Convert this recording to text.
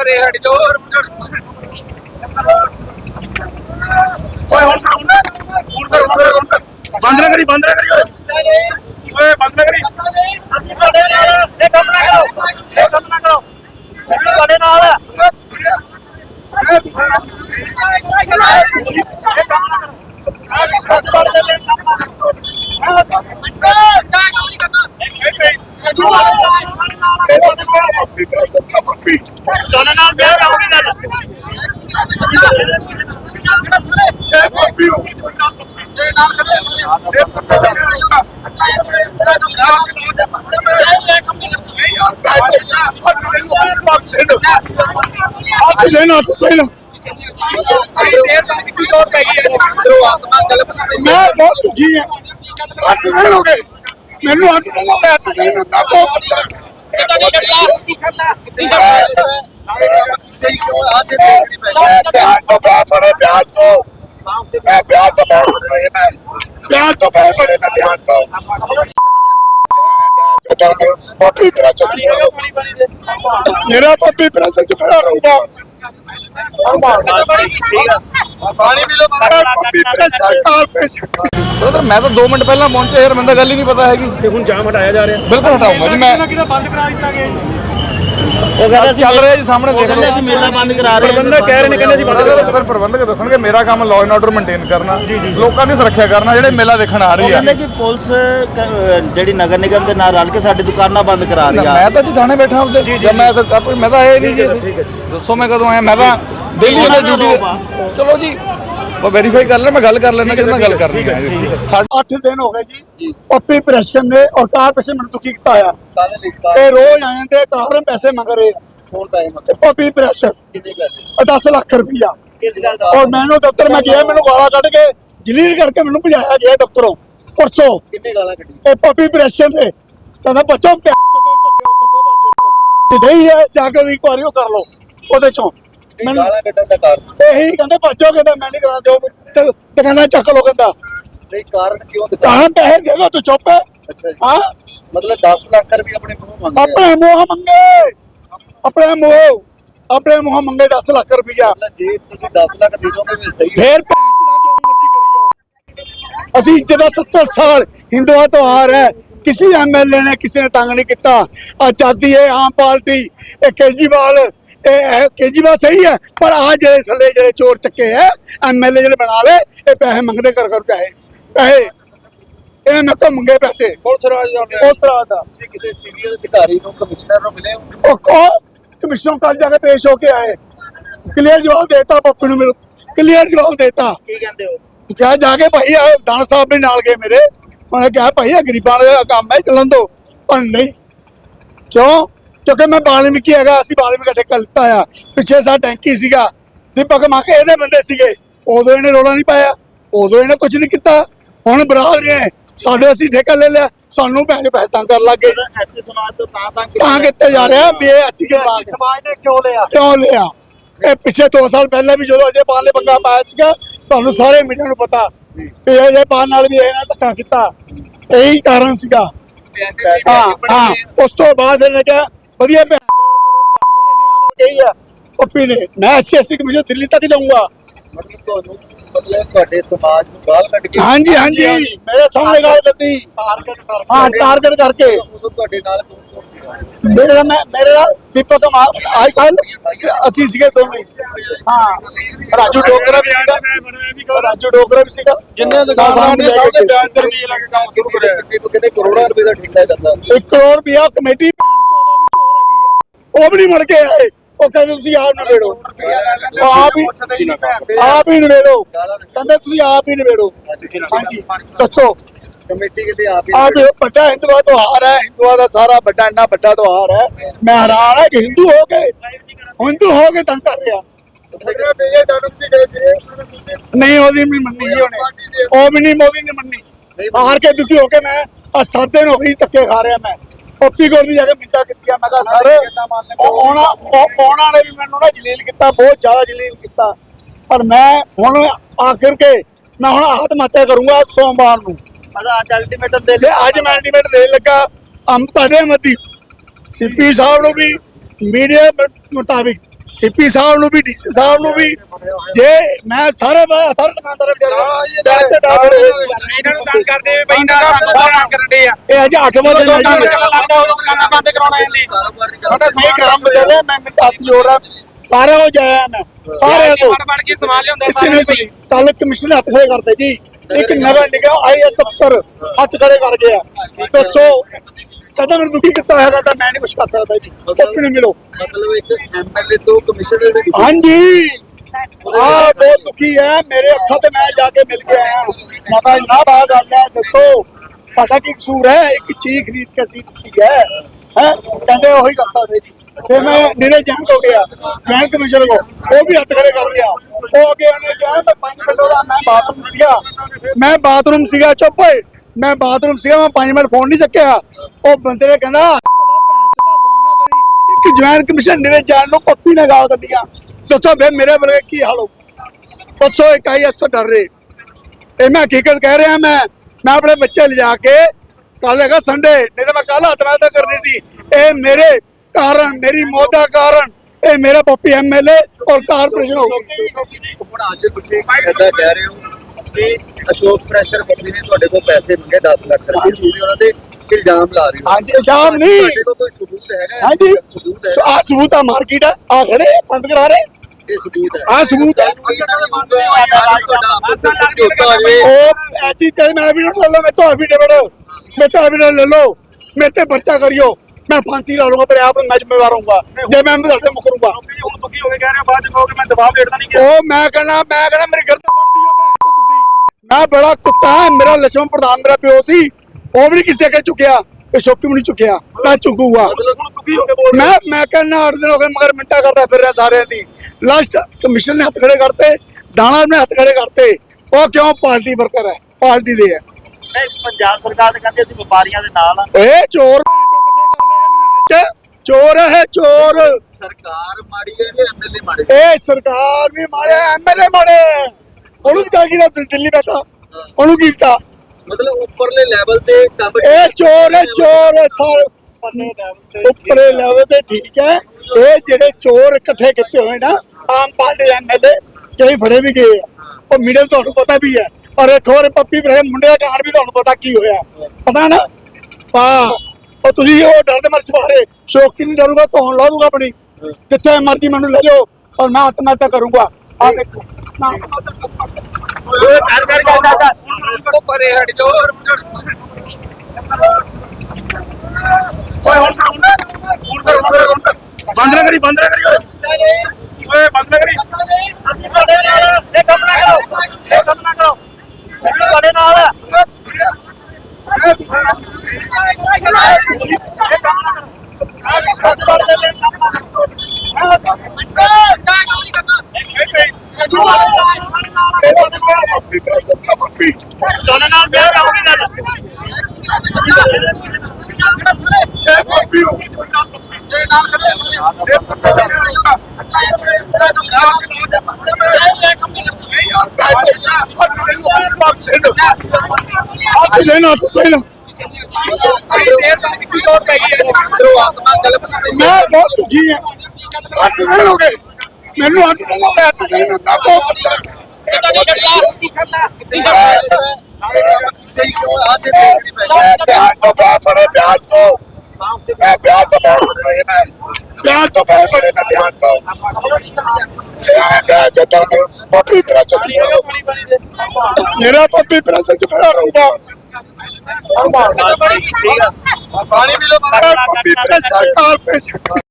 ਪਰੇ ਹਟ ਜੋ ਓਏ ਹੁਣ ਕਰ ਹੁਣ ਕਰ ਹੁਣ ਕਰ। ਬੰਦ ਨਾ ਕਰੀ, ਬੰਦ ਨਾ ਹੱਥ ਦੇਣਾ ਤੂੰ ਦੇਣਾ ਮੈਂ ਬਹੁਤ ਦੁਖੀ ਹਾਂ ਹੱਥ ਦੇਣੋਗੇ ਮੈਨੂੰ ਹੱਥ ਦੇਣੋਗੇ ਹੱਥ ਦੇਣਾ ਮੈਂ ਬਹੁਤ ਪਿਆਰ ਤੋਂ ਪਿਆਰ ਬੜੇ ਪਿਆਰ ਤੋਂ ਮੈਂ ਪਿਆਰ ਤੋਂ ਬਹੁਤ ਬੜੇ ਮੈਂ ਪਿਆਰ ਤੋਂ ਬਹੁਤ ਬੜੇ ਮੈਂ ਪਿਆਰ ਤੋਂ ਪੱਪੀ ਪ੍ਰੈਸ ਮੇਰਾ ਪੱਪੀ ਪ੍ਰੈਸ ਚ ਮੇਰਾ ਰਹੂਗਾ ਪਾਣੀ ਪੀ ਲੋ ਪੱਪੀ ਪ੍ਰੈਸ ਕਾਲ ਪੇਸ਼ ਬ੍ਰਦਰ ਮੈਂ ਤਾਂ 2 ਮਿੰਟ ਪਹਿਲਾਂ ਪਹੁੰਚਿਆ ਯਾਰ ਮੈਨੂੰ ਤਾਂ ਗੱਲ ਹੀ ਨਹੀਂ ਪਤਾ ਹੈਗੀ। ਤੇ ਹੁਣ ਜਾਮ ਹਟਾਇਆ ਜਾ ਰਿਹਾ। ਬਿਲਕੁਲ ਹਟਾਉਂਗਾ ਜੀ ਮੈਂ ਕਿਹਦਾ ਬੰਦ ਕਰਾ ਦਿੱਤਾ ਗਿਆ ਉਹ ਕਹਿੰਦੇ ਚੱਲ ਰਿਹਾ ਜੀ ਸਾਹਮਣੇ ਦੇਖ ਕਹਿੰਦੇ ਲਓ। ਅਸੀਂ ਮੇਲਾ ਬੰਦ ਕਰਾ ਰਹੇ ਹਾਂ ਪ੍ਰਬੰਧਕ ਕਹਿ ਰਹੇ ਨੇ ਕਹਿੰਦੇ ਅਸੀਂ ਬੰਦ ਬ੍ਰਦਰ ਫਿਰ ਪ੍ਰਬੰਧਕ ਦੱਸਣਗੇ ਮੇਰਾ ਕੰਮ ਲਾਅ ਐਂਡ ਆਰਡਰ ਮੇਨਟੇਨ ਕਰਨਾ। ਲੋਕਾਂ ਦੀ ਸੁਰੱਖਿਆ ਕਰਨਾ ਜਿਹੜੇ ਮੇਲਾ ਦੇਖਣ ਆ ਰਹੀ ਆ। ਕਹਿੰਦੇ ਕਿ ਪੁਲਿਸ ਜਿਹੜੀ ਨਗਰ ਨਿਗਮ ਦੇ ਨਾਲ ਰਲ ਕੇ ਸਾਡੀ ਦੁਕਾਨਾਂ ਬੰਦ ਕਰਾ ਰਹੀ ਆ। ਮੈਂ ਤਾਂ ਜੀ ਥਾਣੇ ਬੈਠਾ ਜਦ ਮੈਂ ਤਾਂ ਮੈਂ ਤਾਂ ਆਇਆ ਹੀ ਨਹੀਂ ਜੀ। ਦੱਸੋ ਮੈਂ ਕਦੋਂ ਆਇਆ ਮੈਂ ਤਾਂ ਡੇਲੀ ਉਹਦੇ ਡਿਊਟੀ ਚਲੋ ਜੀ। ਉਹ ਵੈਰੀਫਾਈ ਕਰ ਲੈ ਮੈਂ ਗੱਲ ਕਰ ਲੈਣਾ ਕਿਹਦੇ ਨਾਲ ਗੱਲ ਕਰਨੀ ਹੈ ਸਾਡੇ 8 ਦਿਨ ਹੋ ਗਏ ਜੀ। ਪੱਪੀ ਪ੍ਰੈਸ਼ਨ ਨੇ ਔਰ ਕਾਰ ਪੈਸੇ ਮੈਨੂੰ ਦੁਖੀ ਕੀਤਾ ਆ ਤੇ ਰੋਜ਼ ਆਏ ਤੇ ਕਾਰ ਪੈਸੇ ਮੰਗ ਰਹੇ ਆ? ਤੇ ਪੱਪੀ ਪ੍ਰੈਸ਼ਨ 10 ਲੱਖ ਰੁਪਈਆ। ਕਿਸ ਗੱਲ ਦਾ? ਔਰ ਮੈਨੂੰ ਦਫ਼ਤਰ ਮੈਂ ਗਿਆ ਮੈਨੂੰ ਗਾਲਾਂ ਕੱਢ ਕੇ ਜਲੀਲ ਕਰਕੇ ਮੈਨੂੰ ਭਜਾਇਆ ਗਿਆ ਦਫ਼ਤਰੋਂ। ਪਰਸੋਂ ਕਿੰਨੇ ਗਾਲਾਂ ਕੱਢੀ ਇਹ ਪੱਪੀ ਪ੍ਰੈਸ਼ਨ ਨੇ। ਕਹਿੰਦਾ ਬੱਚੋ ਪਿਆਰ ਚੋ ਚੱਕੇ ਚੱਕੋ ਬੱਚੇ ਤੋਂ ਤੇ ਨਹੀਂ ਹੈ ਜਾ ਕੇ ਉਹਦੀ ਕੁਆਰੀ ਉਹ ਕਰ ਲਓ। ਉਹਦੇ ਚੋਂ ਮੈਨੂੰ ਕੱਢਣ ਦਾ ਕਾਰਨ ਇਹੀ ਕਹਿੰਦੇ ਬੱਚੋ ਕਹਿੰਦਾ ਮੈਂ ਨਹੀਂ ਕਰਾਂ ਤੇ ਦੁਕਾਨਾਂ ਚੱਕ ਲਓ ਕਹਿੰਦਾ। ਨਹੀਂ ਕਾਰਨ ਕਿਉਂ ਤਾਂ ਪੈਸੇ ਦੇ ਦੋ ਤੂੰ ਚੁੱਪ ਹੈ। ਅੱਛਾ ਹਾਂ? ਮਤਲਬ 10 ਲੱਖ ਰੁਪਏ ਆਪਣੇ ਮੂੰਹ ਆਪਣੇ ਮੂੰਹ ਮੰਗੇ। ਆਪਣੇ ਮੂੰਹ। ਆਪਣੇ ਮੂੰਹ ਮੰਗੇ 10 ਲੱਖ ਰੁਪਈਆ। ਜੇ ਤੁਸੀਂ 10 ਲੱਖ ਦੇ ਦੋਗੇ ਵੀ ਸਹੀ ਫੇਰ ਭੈਣ ਦਾ ਜੋ ਮਰਜ਼ੀ ਕਰੀਓ। ਅਸੀਂ ਜਦੋਂ 70 ਸਾਲ ਹਿੰਦੂਆਂ ਤੋਂ ਆ ਹੈ। ਕਿਸੇ ਐਮਐਲਏ ਨੇ ਕਿਸੇ ਨੇ ਤੰਗ ਨਹੀਂ ਕੀਤਾ। ਆਜ਼ਾਦੀ ਹੈ ਆਮ ਪਾਰਟੀ ਇਹ ਕੇਜੀਵਾਲ ਇਹ ਸਹੀ ਹੈ ਪਰ ਆ ਜਿਹੜੇ ਥੱਲੇ ਜਿਹੜੇ ਚੋਰ ਚੱਕੇ ਹੈ ਐਮਐਲਏ ਜਿਹੜੇ ਬਣਾ ਲਏ ਇਹ ਪੈਸੇ ਮੰਗਦੇ ਕਰ ਕਰ ਪੈਸੇ ਪੈਸੇ। ਇਹਨੇ ਮੇਰੇ ਤੋਂ ਮੰਗੇ ਪੈਸੇ। ਪੁਲਿਸ ਰਾਜ ਦਾ ਉਸ ਰਾਤ ਦਾ ਕਿਸੇ ਸੀਨੀਅਰ ਅਧਿਕਾਰੀ ਨੂੰ ਕਮਿਸ਼ਨਰ ਨੂੰ ਮਿਲੇ ਉਹ ਕੋ ਕਮਿਸ਼ਨ ਕੱਲ ਜਾ ਕੇ ਪੇਸ਼ ਹੋ ਕੇ ਆਏ। ਕਲੀਅਰ ਜਵਾਬ ਦੇਤਾ ਪੱਪੂ ਨੂੰ ਮਿਲ ਕਲੀਅਰ ਜਵਾਬ ਦੇਤਾ। ਕੀ ਕਹਿੰਦੇ ਹੋ? ਕਿਹਾ ਜਾ ਕੇ ਭਾਈ ਆ ਦਾਨ ਸਾਹਿਬ ਵੀ ਨਾਲ ਗਏ ਮੇਰੇ। ਉਹਨੇ ਕਿਹਾ ਭਾਈ ਇਹ ਗਰੀਬਾਂ ਦਾ ਕੰਮ ਹੈ ਚੱਲਣ ਦੋ ਪਰ ਨਹੀਂ। ਕਿਉਂ? ਕਿਉਂਕਿ ਮੈਂ ਬਾਲਮੀਕੀ ਹੈਗਾ ਅਸੀਂ ਬਾਲਮੀਕੀ ਇਕੱਠੇ ਕਰ ਲਿੱਤਾ ਆ। ਪਿੱਛੇ ਸਾ ਟੈਂਕੀ ਸੀਗਾ। ਦੀਪਕ ਮਾਕੇ ਇਹਦੇ ਬੰਦੇ ਸੀਗੇ। ਉਦੋਂ ਇਹਨੇ ਰੋਲਾ ਨਹੀਂ ਪਾਇਆ। ਉਦੋਂ ਇਹਨੇ ਕੁਝ ਨਹੀਂ ਕੀਤਾ। ਹੁਣ ਬਰਾਬਰ ਨੇ। ਸਾਡੇ ਅਸੀਂ ਠੇਕਾ ਲੈ ਲਿਆ। ਸਾਨੂੰ ਪੈਸੇ ਪੈਸੇ ਤੰਗ ਕਰ ਲੱਗੇ ਐਸੇ ਸਮਾਜ ਤੋਂ ਤਾਂ ਤਾਂ ਤਾਂ ਕਿੱਥੇ ਜਾ ਰਿਹਾ? ਇਹ ਅਸੀਂ ਮੰਗ ਸਮਾਜ ਨੇ ਕਿਉਂ ਲਿਆ? ਕਿਉਂ ਲਿਆ? ਇਹ ਪਿਛੇ 2 ਸਾਲ ਪਹਿਲਾਂ ਵੀ ਜਦੋਂ ਅਜੇ ਪਾਲ ਨੇ ਪੰਗਾ ਪਾਇਆ ਸੀਗਾ ਤੁਹਾਨੂੰ ਸਾਰੇ ਮੀਡੀਆ ਨੂੰ ਪਤਾ। ਵੀ ਅਜੇ ਪਾਲ ਨਾਲ ਵੀ ਇਹਨਾਂ ਧੱਕਾ ਕੀਤਾ। ਇਹੀ ਕਾਰਨ ਸੀਗਾ। ਹਾਂ ਹਾਂ। ਉਸ ਤੋਂ ਬਾਅਦ ਇਹਨੇ ਕਿਹਾ ਵਧੀਆ ਭੈਣ ਗਈ ਆ ਪੱਪੀ ਨੇ ਮੈਂ ਐਸਸੀ ਐਸਸੀ ਕਮਿਸ਼ਨ ਦਿੱਲੀ ਤੱਕ ਜਾਊਂਗਾ ਮਤਲਬ ਤੁਹਾਨੂੰ ਮਤਲਬ ਤੁਹਾਡੇ ਸਮਾਜ ਨੂੰ ਗਾਲ ਕੱਢ ਕੇ ਹਾਂਜੀ ਹਾਂਜੀ ਮੇਰੇ ਸਾਹਮਣੇ ਗੱਲ ਕਰਦੀ ਹਾਂ ਟਾਰਗੇਟ ਕਰਕੇ ਉਦੋਂ ਤੁਹਾਡੇ ਨਾਲ ਕੌਣ ਕੌਣ ਸੀਗਾ ਮੇਰੇ ਨਾਲ ਮੈਂ ਮੇਰੇ ਨਾਲ ਦੀਪਕ ਆਈ ਕੱਲ ਅਸੀਂ ਸੀਗੇ ਦੋਵੇਂ ਹਾਂ ਰਾਜੂ ਡੋਗਰਾ ਵੀ ਸੀਗਾ ਰਾਜੂ ਡੋਗਰਾ ਵੀ ਸੀਗਾ ਜਿੰਨੇ ਦੁਕਾਨਦਾਰਾਂ ਨੇ ਸਭ ਦੇ ਬਿਆਨ ਤੇ ਰੁਪਏ ਲੱਗ ਕੰਮ ਸ਼ੁਰੂ ਕਰਿਆ ਕਿਤੇ ਕਰੋੜਾਂ ਰੁਪਏ ਦਾ ਠੇਕਾ ਜਾਂਦਾ 1 ਕਰੋੜ ਰੁਪਇਆ ਕਮੇਟੀ ਭੈਣ ਚੋਦ ਉਹ ਵੀ ਚੋਰ ਹੈਗੀ ਆ ਉਹ ਵੀ ਨਹੀਂ ਮੁੜ ਕੇ ਆਏ। ਉਹ ਕਹਿੰਦੇ ਤੁਸੀਂ ਆਪ ਨਵੇੜੋ ਆਪ ਹੀ ਆਪ ਹੀ ਨਵੇੜੋ ਕਹਿੰਦੇ ਤੁਸੀਂ ਆਪ ਹੀ ਨਵੇੜੋ ਹਾਂਜੀ ਦੱਸੋ। ਕਮੇਟੀ ਕਿਤੇ ਆਪ ਹੀ ਆਪ ਵੱਡਾ ਹਿੰਦੂਆ ਤਿਉਹਾਰ ਹੈ। ਹਿੰਦੂਆ ਦਾ ਸਾਰਾ ਵੱਡਾ ਇੰਨਾ ਵੱਡਾ ਤਿਉਹਾਰ ਹੈ। ਮੈਂ ਹੈਰਾਨ ਹੈ ਕਿ ਹਿੰਦੂ ਹੋ ਕੇ ਹਿੰਦੂ ਹੋ ਕੇ ਤੰਗ ਕਰ ਰਿਹਾ। ਨਹੀਂ ਉਹਦੀ ਵੀ ਮੰਨੀ ਉਹਨੇ। ਉਹ ਵੀ ਨਹੀਂ ਮੋਦੀ ਨੇ ਮੰਨੀ। ਹਾਰ ਕੇ ਦੁਖੀ ਹੋ ਕੇ ਮੈਂ ਆ ਸੱਤ ਦਿਨ ਹੋ ਗਈ ਧੱਕੇ ਖਾ ਰਿਹਾ ਮੈਂ। ਕੋਲ ਵੀ ਜਾ ਕੇ ਮਿੰਤਾ ਕੀਤੀਆਂ ਮੈਂ ਕਿਹਾ ਸਰ ਉਹ ਆਉਣਾ ਉਹ ਆਉਣਾ ਨੇ ਵੀ ਮੈਨੂੰ ਨਾ ਜਲੀਲ ਕੀਤਾ ਬਹੁਤ ਜ਼ਿਆਦਾ ਜਲੀਲ ਕੀਤਾ। ਪਰ ਮੈਂ ਹੁਣ ਆਖਿਰ ਕੇ ਮੈਂ ਹੁਣ ਆਤਮ ਹੱਤਿਆ ਕਰੂੰਗਾ ਸੋਮਵਾਰ ਨੂੰ। ਅੱਜ ਅਲਟੀਮੇਟਮ ਦੇ ਅੱਜ ਮੈਂ ਐਂਟੀਮੇਟ ਦੇਣ ਲੱਗਾ ਅੰਮ ਤੁਹਾਡੇ ਮਤੀ ਸੀਪੀ ਸਾਹਿਬ ਨੂੰ ਵੀ ਮੀਡੀਆ ਮੁਤਾਬਿਕ। ਸੀਪੀ ਸਾਹਿਬ ਨੂੰ ਵੀ ਡੀਸੀ ਸਾਹਿਬ ਨੂੰ ਵੀ। ਜੇ ਮੈਂ ਸਾਰੇ ਮੈਂ ਸਾਰੇ ਦੁਕਾਨਦਾਰਾਂ ਵਿਚਾਰੇ ਤੇ ਰਹੇ ਇਹਨਾਂ ਨੂੰ ਤੰਗ ਕਰਦੇ ਬਈ ਨਾ ਸਾਨੂੰ ਤੰਗ ਕਰਨ ਦੇ ਆ। ਇਹ ਅਜੇ 8 ਵਜੇ ਨੇ ਜੀ ਲੱਗਦਾ ਦੁਕਾਨਾਂ ਬੰਦ ਕਰਾਉਣਾ ਨਹੀਂ। ਤੁਹਾਡਾ ਸਹੀ ਕੰਮ ਬਦਲੇ ਮੈਂ ਮੇਰੇ ਹੱਥ ਜੋੜ ਰਿਹਾ ਸਾਰੇ ਹੋ ਜਾਇਆ ਮੈਂ ਸਾਰੇ ਤੋਂ ਬੜ ਬੜ ਕੇ ਸਮਾਨ ਲਿਆਉਂਦਾ ਕਿਸੇ ਨੇ ਵੀ ਕੱਲ ਕਮਿਸ਼ਨ ਹੱਥ ਖੜੇ ਕਰਦੇ ਜੀ। ਇੱਕ ਨਵਾਂ ਨਿਗਾ ਆਈਐਸ ਅਫਸਰ ਹੱਥ ਖੜੇ ਕਰ ਗਿਆ ਦੱਸੋ। ਕਦੋਂ ਮੈਨੂੰ ਦੁਖੀ ਕੀਤਾ ਹੋਇਆ ਤਾਂ ਮੈਂ ਨਹੀਂ ਕੁਝ ਕਰ ਸਕਦਾ ਜੀ। ਕੋਪੀ ਨੂੰ ਮਿਲੋ। ਮਤਲਬ ਇੱਕ ਐਮਐਲਏ ਤੋਂ ਕਮਿਸ਼ਨਰ ਦੇ ਹਾਂਜੀ। ਆ ਬਹੁਤ ਦੁਖੀ ਹੈ। ਮੇਰੇ ਅੱਖਾਂ ਤੇ ਮੈਂ ਜਾ ਕੇ ਮਿਲ ਕੇ ਆਇਆ ਮੈਂ ਕਿਹਾ ਜਨਾਬ ਆ ਗੱਲ ਹੈ ਦੱਸੋ ਸਾਡਾ ਕੀ ਕਸੂਰ ਹੈ? ਇੱਕ ਚੀਜ਼ ਖਰੀਦ ਕੇ ਅਸੀਂ ਦਿੱਤੀ ਹੈ। ਹੈ? ਕਹਿੰਦੇ ਉਹੀ ਕਰਤਾ ਸੀ। ਫਿਰ ਮੈਂ ਨਿਰੇ ਜੰਗ ਹੋ ਗਿਆ। ਮੈਂ ਕਮਿਸ਼ਨਰ ਕੋ ਉਹ ਵੀ ਹੱਥ ਖੜੇ ਕਰ ਗਿਆ ਉਹ ਅੱਗੇ ਉਹਨੇ ਕਿਹਾ ਮੈਂ ਪੰਜ ਮਿੰਟ ਉਹਦਾ ਮੈਂ ਬਾਥਰੂਮ ਸੀਗਾ। ਮੈਂ ਬਾਥਰੂਮ ਸੀਗਾ। ਚੁੱਪ ਓਏ ਮੈਂ ਬਾਥਰੂਮ ਸੀਗਾ, ਮੈਂ ਪੰਜ ਮਿੰਟ ਫੋਨ ਨਹੀਂ ਚੱਕਿਆ। ਉਹ ਬੰਦੇ ਨੇ ਕਹਿੰਦਾ ਫੋਨ ਨਾ ਕਰੀ, ਇੱਕ ਜਵਾਨ ਕਮਿਸ਼ਨ ਨਿਰੇ ਜਾਣ ਨੂੰ ਪੱਪੀ ਨੇ ਗਾਲ ਕੱਢੀਆਂ। ਦੱਸੋ ਵੇ ਮੇਰੇ ਵਰਗੇ ਕੀ ਹਾਲ ਹੋ? ਦੱਸੋ ਇਕਾਈ ਅਸ ਡਰ ਰਹੇ। ਇਹ ਮੈਂ ਹਕੀਕਤ ਕਹਿ ਰਿਹਾ ਮੈਂ ਮੈਂ ਆਪਣੇ ਬੱਚੇ ਲਿਜਾ ਕੇ ਕੱਲ ਹੈਗਾ ਸੰਡੇ ਨਹੀਂ ਤਾਂ ਮੈਂ ਕੱਲ ਹੱਥ ਕਰਨੀ ਸੀ। ਇਹ ਮੇਰੇ ਕਾਰਨ, ਮੇਰੀ ਮੌਤ ਦਾ ਕਾਰਨ, ਇਹ ਮੇਰਾ ਪੱਪੀ ਐਮਐਲਏ ਔਰ ਕਾਰਪੋਰੇਸ਼ਨ ਹੋ ਗਈ। ਹੁਣ ਅੱਜ ਤੁਸੀਂ ਇਦਾਂ ਕਹਿ ਰਹੇ ਹੋ। ਕਿ ਅਸ਼ੋਕ ਪ੍ਰੈਸ਼ਰ ਕੰਪਨੀ ਨੇ ਤੁਹਾਡੇ ਕੋਲ ਪੈਸੇ ਮੰਗੇ 10 ਲੱਖ ਰੁਪਏ। ਤੁਸੀਂ ਉਹਨਾਂ ਦੇ ਇਲਜ਼ਾਮ ਲਾ ਰਹੇ ਹੋ। ਹਾਂਜੀ ਇਲਜ਼ਾਮ ਨਹੀਂ। ਤੁਹਾਡੇ ਕੋਲ ਕੋਈ ਸਬੂਤ ਹੈਗਾ ਹਾਂਜੀ। ਸਬੂਤ ਹੈ। ਆ ਸਬੂਤ ਆ ਮਾਰਕੀਟ ਆ। ਆਹ ਖੜੇ ਬੰਦ ਕਰਾ ਰਹੇ ਇਹ ਸਬੂਤ ਹੈ। ਆ ਸਬੂਤ ਹੈ। ਉਹ ਐਸੀ ਤੇ ਮੈਂ ਵੀ ਲੈ ਲਓ ਮੈਂ ਤਾਂ ਵੀ ਤਾਂ ਵੀ ਲੈ ਲਓ। ਮੇਰੇ ਤੇ ਪਰਚਾ ਕਰਿਓ। ਮੈਂ ਫਾਂਸੀ ਲਾ ਲੂੰਗਾ ਆਪਣੇ ਆਪ ਮੈਂ ਜ਼ਿੰਮੇਵਾਰ ਹੋਊਂਗਾ। ਜੇ ਮੈਂ ਅੰਦਰ ਸੇ ਮੁਕਰੂੰਗਾ ਉਹ ਮੈਂ ਕਹਿੰਦਾ ਮੈਂ ਕਹਿੰਦਾ ਮੇਰੀ ਗਲਤੀ ਬਣਦੀ ਹੈ ਭੈਣ ਚੋ ਤੁਸੀਂ। ਮੈਂ ਬੜਾ ਕੁੱਤਾ ਮੇਰਾ ਲਛਮਣ ਪ੍ਰਧਾਨ ਮੇਰਾ ਪਿਓ ਸੀ। ਉਹ ਵੀ ਕਿਸੇ ਅੱਗੇ ਝੁਕਿਆ ਤੇ ਸ਼ੋਕੀ ਵੀ ਨਹੀਂ ਝੁਕਿਆ। ਮੈਂ ਝੁਕੂਗਾ। ਮੈਂ ਮੈਂ ਕਹਿੰਦਾ ਅੱਠ ਦਿਨ ਹੋ ਗਏ ਮਗਰ ਮਿੰਟਾ ਕਰਦਾ ਫਿਰ ਰਿਹਾ ਸਾਰਿਆਂ ਦੀ। ਲਾਸਟ ਕਮਿਸ਼ਨ ਨੇ ਹੱਥ ਖੜੇ ਕਰਤੇ ਦਾਣਾ ਨੇ ਹੱਥ ਖੜੇ ਕਰਤੇ। ਉਹ ਕਿਉਂ ਪਾਰਟੀ ਵਰਕਰ ਹੈ? ਪਾਰਟੀ ਦੇ ਹੈ। ਪੰਜਾਬ ਸਰਕਾਰ ਦੇ ਕਹਿੰਦੇ ਅਸੀਂ ਵਪਾਰੀਆਂ ਦੇ ਨਾਲ ਆ। ਇਹ ਚੋਰ ਚ ਚੋਰ ਹੈ ਚੋਰ। ਸਰਕਾਰ ਮਾੜੀ ਹੈ ਜਾਂ ਐਮਐਲਏ ਮਾੜੇ? ਇਹ ਸਰਕਾਰ ਵੀ ਮਾਰੇ ਐਮਐਲਏ ਮਾਰੇ ਉਹਨੂੰ ਵੀ ਚਾਹੀਦਾ ਦਾ ਦਿੱਲੀ ਬੈਠਾ। ਉਹਨੂੰ ਕੀ ਕੀਤਾ ਮਤਲਬ ਉੱਪਰਲੇ ਲੈਵਲ ਤੇ ਕੰਮ ਇਹ ਚੋਰ ਹੈ ਚੋਰ ਹੈ ਸਾਰੇ ਉੱਪਰੇ ਲੈਵਲ ਤੇ ਠੀਕ ਹੈ। ਇਹ ਜਿਹੜੇ ਚੋਰ ਇਕੱਠੇ ਕੀਤੇ ਹੋਏ ਨਾ ਆਮ ਪਾਰਟੀ ਐਮਐਲਏ ਕਈ ਫੜੇ ਵੀ ਗਏ ਉਹ ਮੀਡੀਆ ਤੁਹਾਨੂੰ ਪਤਾ ਵੀ ਹੈ। ਔਰ ਇੱਕ ਹੋਰ ਪੱਪੀ ਵਰੇ ਮੁੰਡੇ ਦਾ ਵੀ ਤੁਹਾਨੂੰ ਪਤਾ ਕੀ ਹੋਇਆ। ਪਤਾ ਨਾ? ਬਸ ਉਹ ਤੁਸੀਂ ਉਹ ਡਰ ਦੇ ਮਰ ਚਵਾਰੇ ਸ਼ੌਕੀ ਨਹੀਂ ਡਰੂਗਾ ਧੌਣ ਲਾ ਦੂਗਾ ਆਪਣੀ। ਜਿੱਥੇ ਮਰਜ਼ੀ ਮੈਨੂੰ ਲੈ ਜਾਓ ਔਰ ਮੈਂ ਆਤਮਹੱਤਿਆ ਕਰੂੰਗਾ। ਆ ਦੇਖੋ ਮੈਂ ਕਰ ਕਰ ਕਰ ਕਰ ਉਹ ਪਰੇ ਹਟ ਜੋ ਓਏ ਹੁਣ ਕਰ ਹੁਣ ਕਰ ਹੁਣ ਕਰ ਹੁਣ ਕਰ ਬੰਦ ਨਾ ਕਰੀ ਬੰਦ ਨਾ ਕਰੀ ਓਏ। ਓਏ ਬੰਦ ਨਾ ਕਰੀ। ਅਸੀਂ ਤੁਹਾਡੇ ਨਾਲ ਇਹ ਕੰਮ ਨਾ ਕਰੋ। ਇਹ ਕੰਮ ਨਾ ਕਰੋ। ਅਸੀਂ ਤੁਹਾਡੇ ਨਾਲ ਕਰਾਂਗੇ ਗੱਲ ਹੱਥ ਦੇਣਾ ਹੱਥ ਦੇਣਾ ਅੰਦਰੋਂ ਆਤਮਾ ਕਲਪ ਨਾ ਪਈ ਮੈਂ ਬਹੁਤ ਦੁਖੀ ਹਾਂ। ਹੱਥ ਦੇਣ ਹੋ ਗਏ ਮੈਨੂੰ ਹੱਥ ਦੇਣ ਹੋ ਗਏ ਹੱਥ ਦੇਣ ਮੈਂ ਬਹੁਤ ਤੇ ਕਿਉਂ ਅੱਜ ਦੇਖਣੀ ਪੈ ਮੈਂ ਪਿਆਰ ਤੋਂ ਬਹੁਤ ਬੜੇ ਪਿਆਰ ਤੋਂ ਮੈਂ ਪਿਆਰ ਤੋਂ ਬਹੁਤ ਬੜੇ ਮੈਂ ਪਿਆਰ ਤੋਂ ਬਹੁਤ ਬੜੇ ਮੈਂ ਪਿਆਰ ਤੋਂ ਮੈਂ ਪਿਆਰ ਤੋਂ ਤਾਂ ਪੱਪੀ ਤੇਰਾ ਚੱਕੀ ਮੇਰਾ ਪੱਪੀ ਤੇਰਾ ਸੱਚ ਬਣਾ ਰਹੂਗਾ ਪਾਣੀ ਪੀ ਲਓ ਪੱਪੀ ਤੇਰਾ ਸਰਕਾਰ ਪੇਸ਼